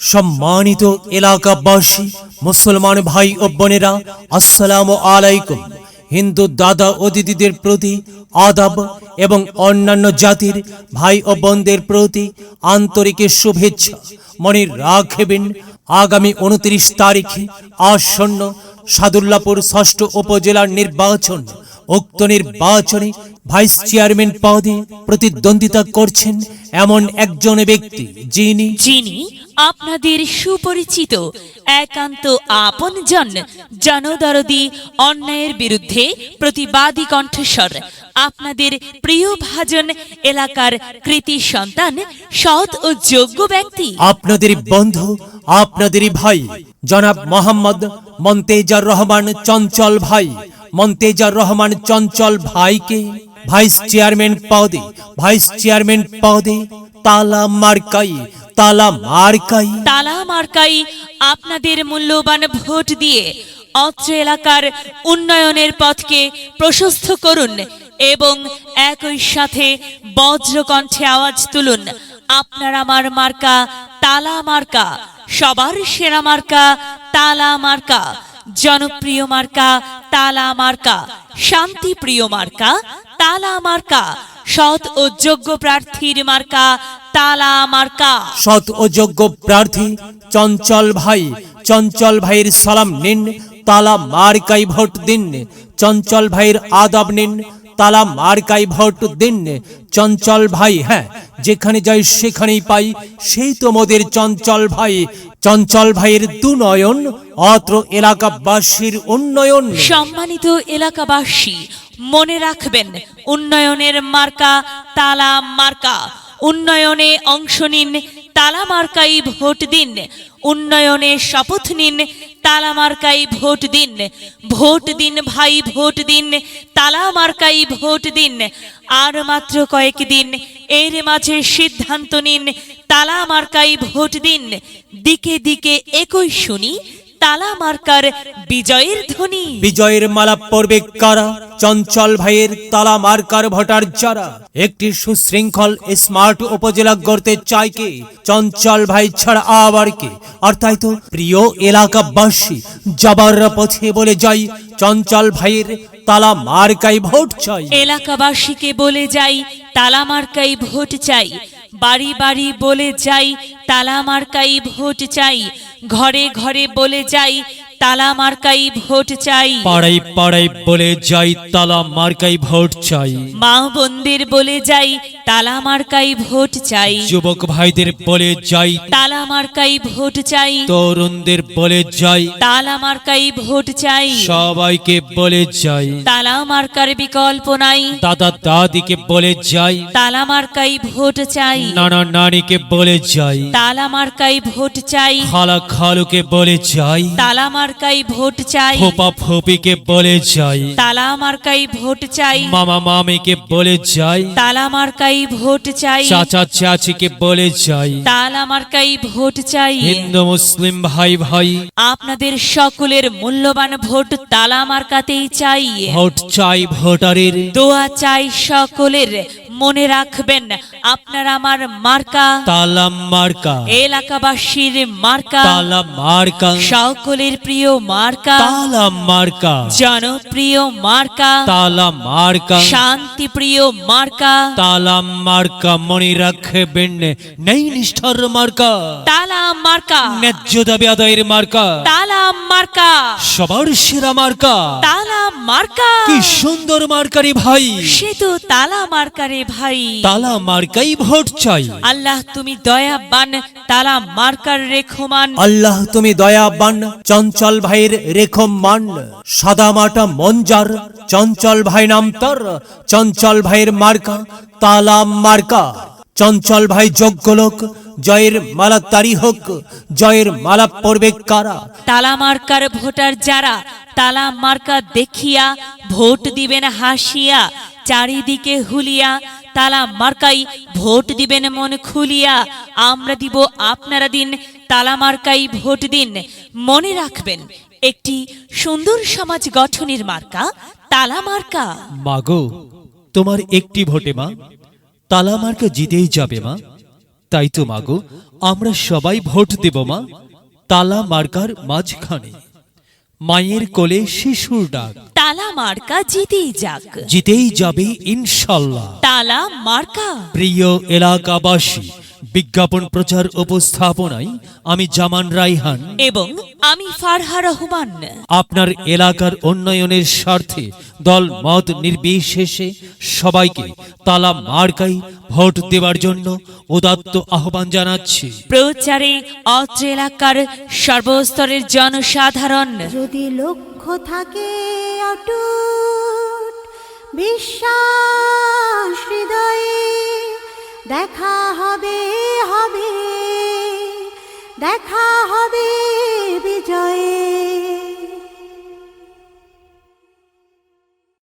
সম্মানিত এলাকাবাসী, মুসলমান ভাই ও বোনেরা, আসসালামু আলাইকুম। হিন্দু দাদা ও দিদিদের প্রতি আদাব এবং অন্যান্য জাতির ভাই ও বোনদের প্রতি আন্তরিক শুভেচ্ছা। মনে রাখবেন, আগামী উনত্রিশ তারিখে আসন্ন সাদুল্লাপুর ষষ্ঠ উপজেলার নির্বাচন উক্ত নির্বাচনে ভাইস চেয়ারম্যান পদে প্রতিদ্বন্দ্বিতা করছেন এমন একজন ব্যক্তি যিনি যিনি আপনাদের সুপরিচিত একান্ত আপনজন জনদরদি অন্যায়ের বিরুদ্ধে প্রতিবাদী কণ্ঠস্বর। আপনাদের প্রিয় ভাজন এলাকার কৃতি সন্তান সৎ ও যোগ্য ব্যক্তি। আপনাদের বন্ধু আপনাদেরই ভাই জনাব মোহাম্মদ মন্তেজার রহমান চঞ্চল ভাই মন্তেজার রহমান চঞ্চল ভাইকে ভাইস চেয়ারম্যান পদে, ভাইস চেয়ারম্যান পদে তালা মার্কাই তালা মার্কাই। তালা মার্কাই আপনাদের মূল্যবান ভোট দিয়ে অত্র এলাকার উন্নয়নের পথকে প্রশস্ত করুন এবং একই সাথে বজ্রকণ্ঠে আওয়াজ তুলুন। আপনার আমার মার্কা তালা মার্কা, সবার সেরা মার্কা তালা মার্কা, জনপ্রিয় মার্কা তালা মার্কা শান্তিপ্রিয় মার্কা, তালা মার্কা, সৎ ও যোগ্য প্রার্থীর মার্কা, তালা মার্কা। সৎ ও যোগ্য প্রার্থী, চঞ্চল ভাই, চঞ্চল ভাইয়ের সালাম নিন, তালা মার্কাই ভোট দিন, চঞ্চল ভাইয়ের আদব নিন তালা মার্কাই ভোট দিন, চঞ্চল ভাই হ্যাঁ যেখানে যাই সেখানেই পাই, সেই তো মোদের চঞ্চল ভাই। চঞ্চল ভাইয়ের দুনয়ন অত্র এলাকাবাসীর উন্নয়ন। সম্মানিত এলাকাবাসী, মনে রাখবেন, উন্নয়নের মার্কা তালা মার্কা। উন্নয়নে অংশ নিন, তালা মার্কাই ভোট দিন। উন্নয়নে শপথ নিন তালা মার্কাই ভোট দিন ভোট দিন ভাই, ভোট দিন তালা মার্কাই ভোট দিন। আর মাত্র কয়েক দিন এর মাঝে সিদ্ধান্ত নিন তালা মার্কাই ভোট দিন। দিকে দিকে একই শুনি তালা মার্কার বিজয়ের ধ্বনি। বিজয়ের মালা পড়বে কারা? চঞ্চল ভাইয়ের তালা মার্কার ভোটার যারা? একটি সুশৃঙ্খল স্মার্ট উপজেলা গড়তে চায় কে? চঞ্চল ভাই ছাড়া আবার কে? আর তাই তো প্রিয় এলাকাবাসী যাবার পথে বলে যাই চঞ্চল ভাইয়ের তালা মার্কাই ভোট চাই। এলাকাবাসীকে বলে যাই তালা মার্কাই ভোট চাই। বাড়ি বাড়ি বলে যাই তালা মার্কাই ভোট চাই। ঘরে ঘরে বলে যাই তালা মার্কাই ভোট চাই। পাড়াই পাড়াই বলে যাই তালা মার্কাই ভোট চাই। মা বন্দির বলে যাই তালা মার্কাই ভোট চাই। যুবক ভাইদের বলে যাই। তালা মার্কাই ভোট চাই। তরুণদের বলে যাই। তালা মার্কাই ভোট চাই। সবাইকে বলে যাই। তালা মার্কার বিকল্প নাই। দাদা দাদিকে বলে যাই। তালা মার্কাই ভোট চাই। নানা নানিকে বলে যাই। তালা মার্কাই ভোট চাই। খালা খালুকে বলে যাই। তালা মার্কাই ভোট চাই। ফোপা ফোপিকে বলে যাই। তালা মার্কাই ভোট চাই। মামা মামিকে বলে যাই। তালা মার্কাই ভোট চাই। চাচা চাচিকে বলে যাই। তালা মার্কাই ভোট চাই। হিন্দু মুসলিম ভাই ভাই। আপনাদের সকলের মূল্যবান ভোট তালা মার্কাতেই চাই। ভোট চাই ভোটারের। দোয়া চাই সকলের। মনে রাখবেন আপনার আমার মার্কা। তালাম মার্কা। এলাকাবাসীর মার্কা। তালা মার্কা। সকলের প্রিয় মার্কা। তালাম মার্কা। জনপ্রিয় মার্কা। তালা মার্কা। শান্তি প্রিয় মার্কা। তালাম মার্কা মনে রাখবেন নেই নিষ্ঠার মার্কা। তালা মার্কা। ন্যায্য দাবি আদায়ের মার্কা। তালা মার্কা। সবার সেরা মার্কা। তালা মার্কা। কি সুন্দর মার্কারি ভাই। সে তো তালা মার্কারে ভাই। তালা মার্কাই ভোট চাই। আল্লাহ তুমি দয়াবান তালা মার্কার রেখমান। আল্লাহ তুমি দয়াবান চঞ্চল ভাইয়ের রেখো মান সাদা মাটা মঞ্জার চঞ্চল ভাই নাম তার চঞ্চল ভাইয়ের মার্কা। তালা মার্কা। চঞ্চল ভাই যোগ্য লোক জয়ের মালা তারি হোক জয়ের মালা পড়বে কারা? তালা মার্কার ভোটার যারা তালা মার্কা দেখিয়া ভোট দিবেন হাসিয়া চারিদিকে হুলিয়া তালা মার্কাই ভোট দিবেন মন খুলিয়া আমরা দিব আপনারা দিন তালা মার্কাই ভোট দিন। মনে রাখবেন একটি সুন্দর সমাজ গঠনের মার্কা তালা মার্কা। মাগো তোমার একটি ভোটে মা তালামার্কা জিতেই যাবে মা। তাই তো মাগো আমরা সবাই ভোট দেব মা তালা মার্কার মাঝখানে। মায়ের কোলে শিশুর ডাক। তালা মার্কা জিতেই যাক। জিতেই যাবে ইনশাল্লাহ। তালা মার্কা। প্রিয় এলাকাবাসী বিজ্ঞাপন প্রচার উপস্থাপনায় আমি জামান রাইহান। এবং আমি ফারহা রহমান। আপনার এলাকার উন্নয়নের স্বার্থে দল মত নির্বিশেষে সবাইকে তালা মার্কাই ভোট দেওয়ার জন্য উদাত্ত আহ্বান জানাচ্ছি। প্রচারে অত্র এলাকার সর্বস্তরের জনসাধারণ। যদি লক্ষ্য থাকে অটুট বিশ্বাস হৃদয়ে দেখা হবে। হবে দেখা হবে বিজয়ে।